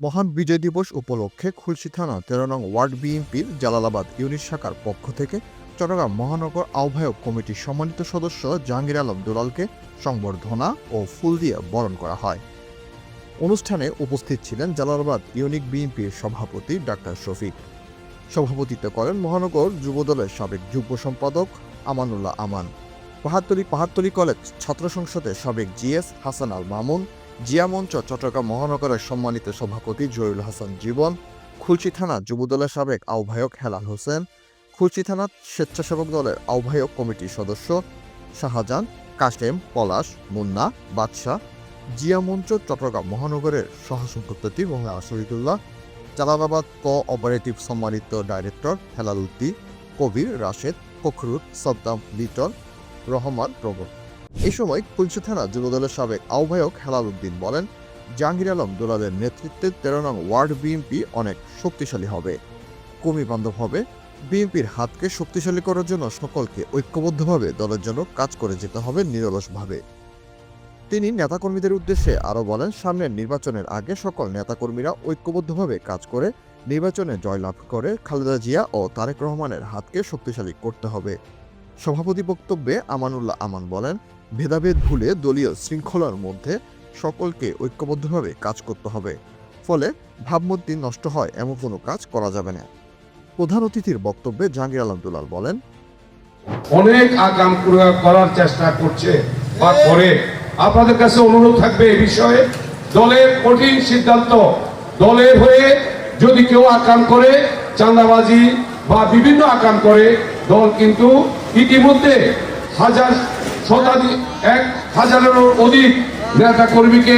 মহান বিজয় দিবস উপলক্ষে খুলশী থানা তেরো নং ওয়ার্ড বিএনপির জালালাবাদ ইউনিট শাখার পক্ষ থেকে চট্টগ্রাম মহানগর আহ্বায়ক কমিটির সম্মানিত সদস্য জাহাঙ্গীর আলম দুলালকে সংবর্ধনা ও ফুল দিয়ে বরণ করা হয়। অনুষ্ঠানে উপস্থিত ছিলেন জালালাবাদ ইউনিক বিএনপির সভাপতি ডাক্তার শফিক। সভাপতিত্ব করেন মহানগর যুবদলের সাবেক যুগ্ম সম্পাদক আমানুল্লাহ আমান। পাহাড়তলি পাহাড়তলি কলেজ, ছাত্র সংসদের সাবেক জিএস হাসান আল মামুন, জিয়া মঞ্চ, চট্টগ্রাম মহানগরের সম্মানিত সভাপতি জহিরুল হাসান জীবন, খুলশি থানা যুবদলের সাবেক আহ্বায়ক হেলাল হোসেন, খুলশি থানা স্বেচ্ছাসেবক দলের আহ্বায়ক কমিটির সদস্য শাহজাহান কাশেম পলাশ, মুন্না, বাদশাহ, জিয়া মঞ্চ, চট্টগ্রাম মহানগরের সহসভাপতি মোহাম্মদ আশরিকুল্লাহ জালালাবাদ ক অপারেটিভ সম্মানিত ডাইরেক্টর হেলাল উদ্দি কবির রাশেদ, ফখরুল, সদ্দাম লিটন রহমান প্রমুখ। এ সময় কুলসি থানা যুবদলের সাবেক আহ্বায়ক হেলাল উদ্দিন বলেন, জাহাঙ্গীর আলম দুলালের নেতৃত্বে তেরো নং ওয়ার্ড বিএনপি অনেক শক্তিশালী হবে। কমি বান্ধব হবে। বিএনপির হাতকে শক্তিশালী করার জন্য সকলকে ঐক্যবদ্ধভাবে দলের জন্য কাজ করে যেতে হবে নিরলসভাবে। তিনি নেতাকর্মীদের উদ্দেশ্যে আরও বলেন, সামনের নির্বাচনের আগে সকল নেতাকর্মীরা ঐক্যবদ্ধভাবে কাজ করে নির্বাচনে জয়লাভ করে খালেদা জিয়া ও তারেক রহমানের হাতকে শক্তিশালী করতে হবে। সভাপতি বক্তব্যে আমানুল্লাহ আমান বলেন, ভেদাভেদ ভুলে দলীয় শৃঙ্খলার মধ্যে সকলকে ঐক্যবদ্ধভাবে কাজ করতে হবে। ফলে ভাবমূর্তি নষ্ট হয় এমন কোনো কাজ করা যাবে না। প্রধান অতিথির বক্তব্যে জাহাঙ্গীর আলম দুলাল বলেন, অনেক আগাম করা- করার চেষ্টা করছে। বা করে আপনাদের কাছে অনুরোধ থাকবে এই বিষয়ে, দলের কঠিন সিদ্ধান্ত, দলের হয়ে যদি কেউ আকাম করে, চাঁদাবাজি বা বিভিন্ন আকাম করে, দল কিন্তু ইতিমধ্যে হাজার শতাধিক, এক হাজারেরও অধিক নেতা কর্মীকে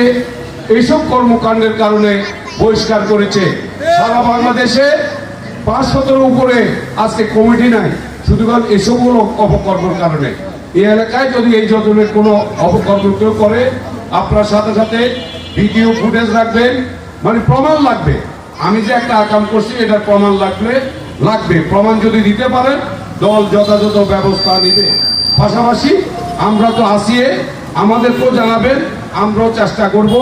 এইসব কর্মকাণ্ডের কারণে বহিষ্কার করেছে। সারা বাংলাদেশে পাঁচ শতের উপরে আজকে কমিটি নাই, শুধুমাত্র এসবগুলো অপকর্মের কারণে। এই এলাকায় যদি এই ধরনের কোনো অপকর্ম কেউ করে, আপনার সাথে সাথে ভিডিও ফুটেজ রাখবেন মানে প্রমাণ লাগবে। আমি যে একটা আকাম করছি, এটার প্রমাণ লাগবে লাগবে। প্রমাণ যদি দিতে পারেন দল যথাযথ ব্যবস্থা নেবে। পাশাপাশি আমরা তো আসিয়ে আমাদেরকেও জানাবেন, আমরাও চেষ্টা করব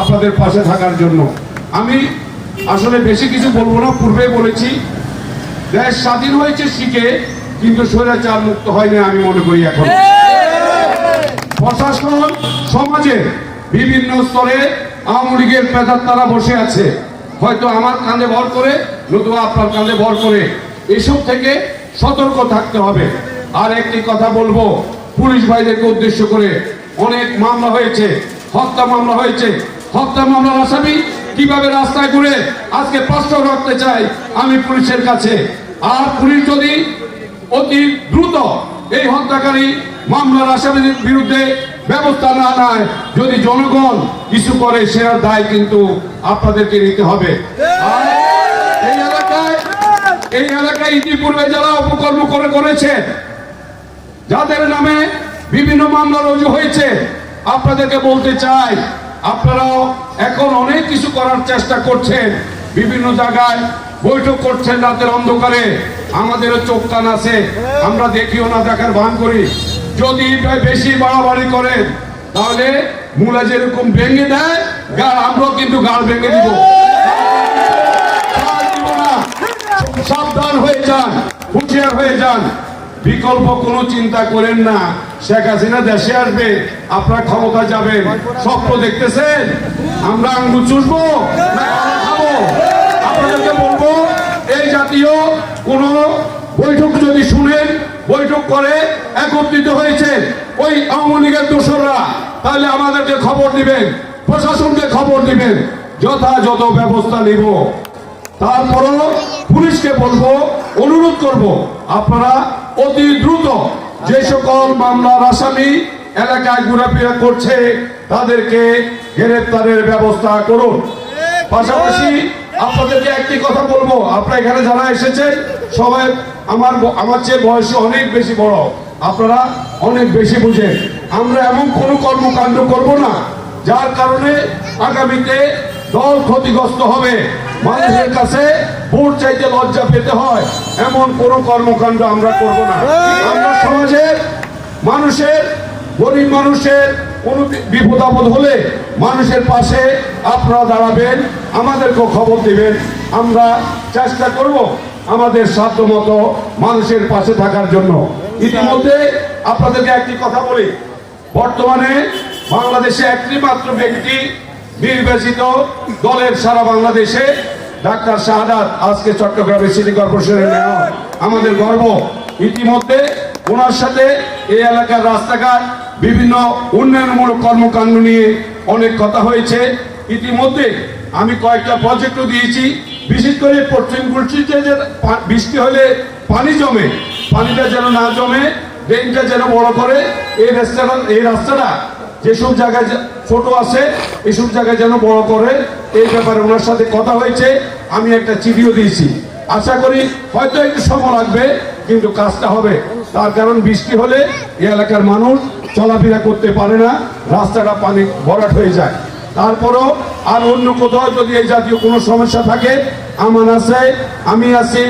আপনাদের পাশে থাকার জন্য। আমি আসলে বেশি কিছু বলব না পূর্বে বলেছি, দেশ স্বাধীন হয়েছে শিখে, কিন্তু স্বৈরাচার মুক্ত হয়নি আমি মনে করি এখন। প্রশাসন, সমাজে বিভিন্ন স্তরে আওয়ামী লীগের পেতার তারা বসে আছে। হয়তো আমার কাঁধে ভর করে, নতুবা আপনার কাঁধে ভর করে। এসব থেকে সতর্ক থাকতে হবে। আর একটি কথা বলব, পুলিশ ভাইদেরকে উদ্দেশ্য করে অনেক মামলা হয়েছে, হত্যা মামলা হয়েছে। হত্যা মামলার আসামি কীভাবে রাস্তায় ঘুরে আজকে প্রশ্ন রাখতে চাই আমি পুলিশের কাছে। আর পুলিশ যদি অতি দ্রুত এই হত্যাকারী মামলার আসামিদের বিরুদ্ধে ব্যবস্থা না নেয়, যদি জনগণ কিছু করে সেটার দায় কিন্তু আপনাদেরকে নিতে হবে। আর এই এই এলাকায় ইতিপূর্বে যারা অপকর্ম করে করেছে, যাদের নামে বিভিন্ন মামলা রুজু হয়েছে, আপনাদেরকে বলতে চাই, আপনারাও এখন অনেক কিছু করার চেষ্টা করছেন। বিভিন্ন জায়গায় বৈঠক করছেন রাতের অন্ধকারে। আমাদেরও চোখ কান আছে, আমরা দেখিও না, দেখার ভান করি। যদি বেশি বাড়াবাড়ি করেন, তাহলে মূলা যেরকম ভেঙে দেয় আমরাও কিন্তু গাল ভেঙে দিব ছাড় দিব না। সাবধান হয়ে যান হুঁশিয়ার হয়ে যান। বিকল্প কোনো চিন্তা করেন না। শেখ হাসিনা দেশে আসবে, আপনার ক্ষমতা যাবেন স্বপ্ন দেখতেছেন? আমরা আঙ্গুর চুষবো? আপনাদেরকে বলব, এই জাতীয় কোন বৈঠক যদি শুনেন, বৈঠক করে একত্রিত হয়েছে ওই আওয়ামী লীগের দোসররা, তাহলে আমাদেরকে খবর দিবেন, প্রশাসনকে খবর দিবেন, যথাযথ ব্যবস্থা নিব। তারপরও পুলিশকে বলব, অনুরোধ করব, আপনারা অতি দ্রুত যে সকল মামলার আসামি এলাকায় ঘোরাফেরা করছে, তাদেরকে গ্রেপ্তারের ব্যবস্থা করুন। পাশাপাশি আপনাদেরকে একটি কথা বলব, আপনারা এখানে যারা এসেছেন, সবাই আমার আমার চেয়ে বয়সে অনেক বেশি বড়, আপনারা অনেক বেশি বুঝেন। আমরা এমন কোনো কর্মকাণ্ড করব না, যার কারণে আগামীতে দল ক্ষতিগ্রস্ত হবে। মানুষের কাছে ভোট চাইতে লজ্জা পেতে হয়। এমন কোন কর্মকাণ্ড আমরা করব না। আমরা সমাজের মানুষের, গরিব মানুষের কোনো বিপদ আপদ হলে মানুষের পাশে আপনারা দাঁড়াবেন, আমাদেরকেও খবর দিবেন। আমরা চেষ্টা করব আমাদের সাধ্য মতো মানুষের পাশে থাকার জন্য। ইতিমধ্যে আপনাদেরকে একটি কথা বলি। বর্তমানে বাংলাদেশে একটি মাত্র ব্যক্তি নির্বাচিত দলের সারা বাংলাদেশে ডাক্তার শাহাদাত আজকে চট্টগ্রামের সিটি কর্পোরেশনের মেয়র। আমাদের গর্ব। ইতিমধ্যে ওনার সাথে এই এলাকার রাস্তাঘাট, বিভিন্ন উন্নয়নমূলক কর্মকাণ্ড নিয়ে অনেক কথা হয়েছে। ইতিমধ্যে আমি কয়েকটা প্রজেক্টও দিয়েছি। বিশেষ করে পশ্চিম কুলসিতে যে বৃষ্টি হলে পানি জমে, পানিটা যেন না জমে, ড্রেনটা যেন বড় করে, এই রাস্তাটা এই রাস্তাটা যেসব জায়গায় ছোট আছে এসব জায়গায় যেন বড় করে, এই ব্যাপারে ওনার সাথে কথা হয়েছে, আমি একটা চিঠিও দিয়েছি। আশা করি হয়তো একটু সময় লাগবে, কিন্তু কাজটা হবে। তার কারণ বৃষ্টি হলে এই এলাকার মানুষ চলাফেরা করতে পারে না, রাস্তাটা পানি ভরাট হয়ে যায়। তারপরও আর অন্য কোথাও যদি এই জাতীয় কোনো সমস্যা থাকে, আমার আছে আমি আছি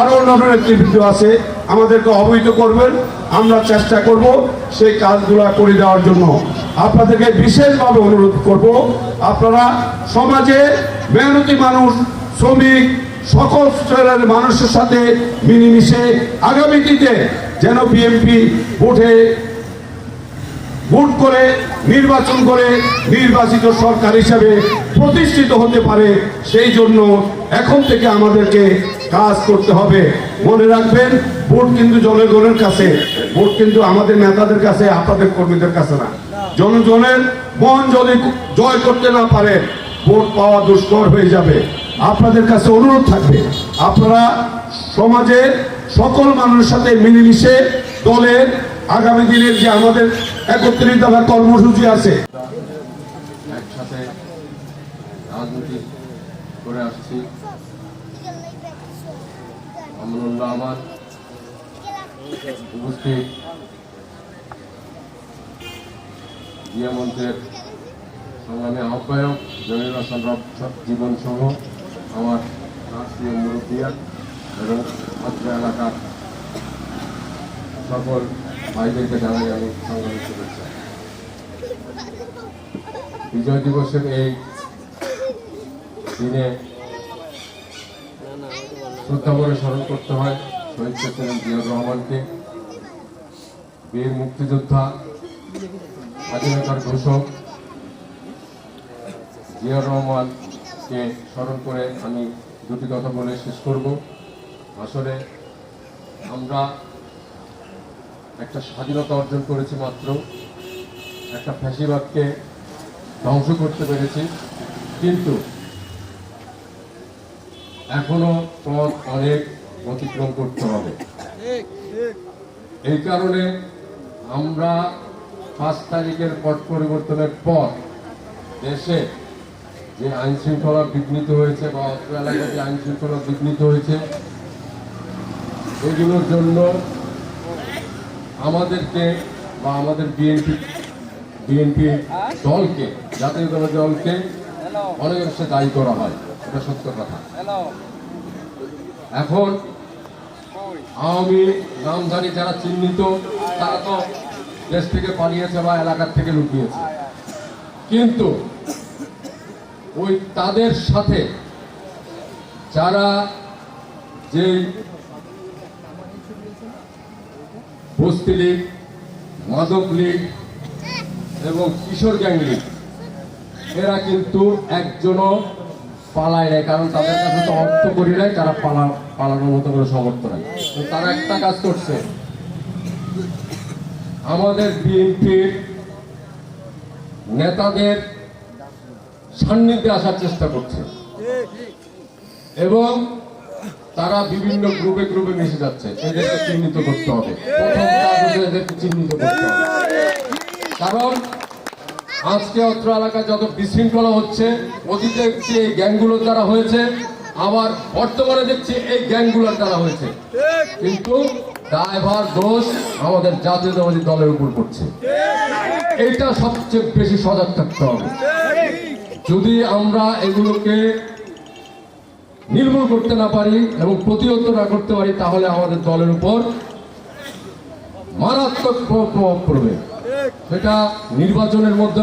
আরও অন্যান্য নেতৃবৃন্দ আছে আমাদেরকে অবহিত করবেন। আমরা চেষ্টা করব সেই কাজগুলো করে দেওয়ার জন্য। আপনাদেরকে বিশেষভাবে অনুরোধ করব, আপনারা সমাজে মেহনতি মানুষ, শ্রমিক, সকল স্তরের মানুষের সাথে মিলেমিশে আগামী দিনে যেন বিএনপি ভোটে ভোট করে, নির্বাচন করে নির্বাচিত সরকার হিসাবে প্রতিষ্ঠিত হতে পারে, সেই জন্য এখন থেকে আমাদেরকে কাজ করতে হবে। মনে রাখবেন, ভোট কিন্তু জনগণের কাছে, ভোট কিন্তু আমাদের নেতাদের কাছে, আপনাদের কর্মীদের কাছে না। জনগণের মন যদি জয় করতে না পারেন ভোট পাওয়া দুষ্কর হয়ে যাবে। আপনাদের কাছে অনুরোধ থাকবে, আপনারা সমাজের সকল মানুষের সাথে মিলেমিশে দলের আগামী দিনের যে আমাদের একত্রিত দফা কর্মসূচি আছে, একসাথে রাজনীতি করে আসছি। আমরুল্লাহ আমার উপস্থিত জিয়া মঞ্চের সংগ্রামী আহ্বায়ক জহির হাসান জীবন সহ আমার রাষ্ট্রীয় মুরব্বিয়া এবং অত্র এলাকার সকল ভাইদেরকে জানাই আমি সংগ্রামী শুভেচ্ছা। বিজয় দিবসের এই দিনে শ্রদ্ধা করে স্মরণ করতে হয় শহীদ প্রেসিডেন্ট জিয়াউর রহমানকে। বীর মুক্তিযোদ্ধা স্বাধীনতার ঘোষক জিয়াউর রহমানকে স্মরণ করে আমি দুটি কথা বলে শেষ করব। আসলে আমরা একটা স্বাধীনতা অর্জন করেছি মাত্র, একটা ফ্যাসিবাদকে ধ্বংস করতে পেরেছি, কিন্তু এখনও পথ অনেক অতিক্রম করতে হবে। এই কারণে আমরা পাঁচ তারিখের পট পরিবর্তনের পর দেশে যে আইন শৃঙ্খলা বিঘ্নিত হয়েছে বা অত্র এলাকায় যে আইন শৃঙ্খলা বিঘ্নিত হয়েছে এগুলোর জন্য আমাদেরকে বা আমাদের বিএনপি বিএনপি দলকে জাতীয় দলের দলকে অনেক অংশে দায়ী করা হয়। এটা সত্য কথা। এখন আওয়ামী নামধারী যারা চিহ্নিত তারা তো দেশ থেকে পালিয়েছে বা এলাকার থেকে লুকিয়েছে। কিন্তু ওই তাদের সাথে যারা যে বস্তি লীগ মাদক লীগ এবং কিশোর গ্যাং লীগ এরা কিন্তু একজনও পালায় নাই, কারণ তাদের কাছে তো অর্থ করি নাই, তারা পালা, পালানোর মতো করে সমর্থ তো তারা একটা কাজ করছে। আমাদের বিএনপির নেতাদের সান্নিধ্যে আসার চেষ্টা করছে। এবং তারা বিভিন্ন গ্রুপে গ্রুপে মিশে যাচ্ছে। এদেরকে চিহ্নিত করতে হবে। প্রথম কাজ হচ্ছে এদেরকে চিহ্নিত করতে হবে। কারণ আজকে অত্র এলাকায় যত বিশৃঙ্খলা হচ্ছে, অতীতে দেখছি এই গ্যাংগুলোর দ্বারা হয়েছে, আবার বর্তমানে দেখছি এই গ্যাংগুলোর দ্বারা হয়েছে। কিন্তু দায়ভার দোষ আমাদের জাতীয়তাবাদী দলের উপর পড়ছে। এইটা সবচেয়ে বেশি সজাগ থাকতে হবে। যদি আমরা এগুলোকে নির্মূল করতে না পারি এবং প্রতিহত না করতে পারি, তাহলে আমাদের দলের উপর মারাত্মক প্রভাব পড়বে। সেটা নির্বাচনের মধ্যে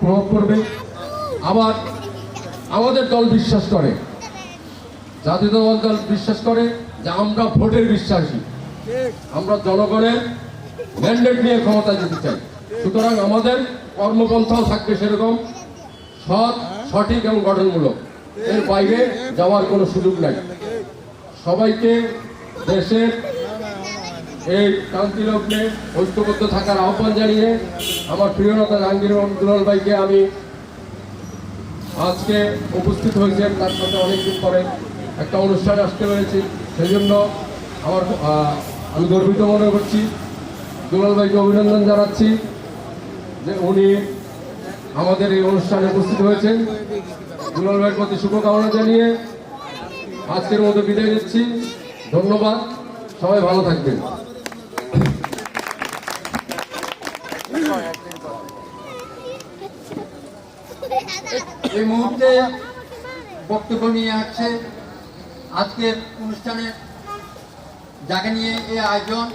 প্রভাব পড়বে। আবার আমাদের দল বিশ্বাস করে। জাতীয় দল দল বিশ্বাস করে যে আমরা ভোটের বিশ্বাসী। আমরা জনগণের ম্যান্ডেট নিয়ে ক্ষমতা যেতে চাই। সুতরাং আমাদের কর্মপন্থাও থাকবে সেরকম। সৎ, সঠিক এবং গঠনমূলক। এর বাইরে যাওয়ার কোনো সুযোগ নাই। সবাইকে দেশের এই ক্রান্তি লগ্নে ঐক্যবদ্ধ থাকার আহ্বান জানিয়ে আমার প্রিয় নেতা জাহাঙ্গীর দুলাল ভাইকে আমি আজকে উপস্থিত হয়েছেন। তার সাথে অনেকদিন পরে একটা অনুষ্ঠান আসতে পেরেছি। সেই জন্য আমার আমি গর্বিত মনে করছি। দুলাল ভাইকে অভিনন্দন জানাচ্ছি যে উনি আমাদের এই অনুষ্ঠানে উপস্থিত হয়েছেন। দুলাল ভাইয়ের প্রতি শুভকামনা জানিয়ে আজকের মতো বিদায় নিচ্ছি। ধন্যবাদ। সবাই ভালো থাকবেন। এই মুহূর্তে বক্তব্য নিয়ে আসছে আজকের অনুষ্ঠানে যাকে নিয়ে এই আয়োজন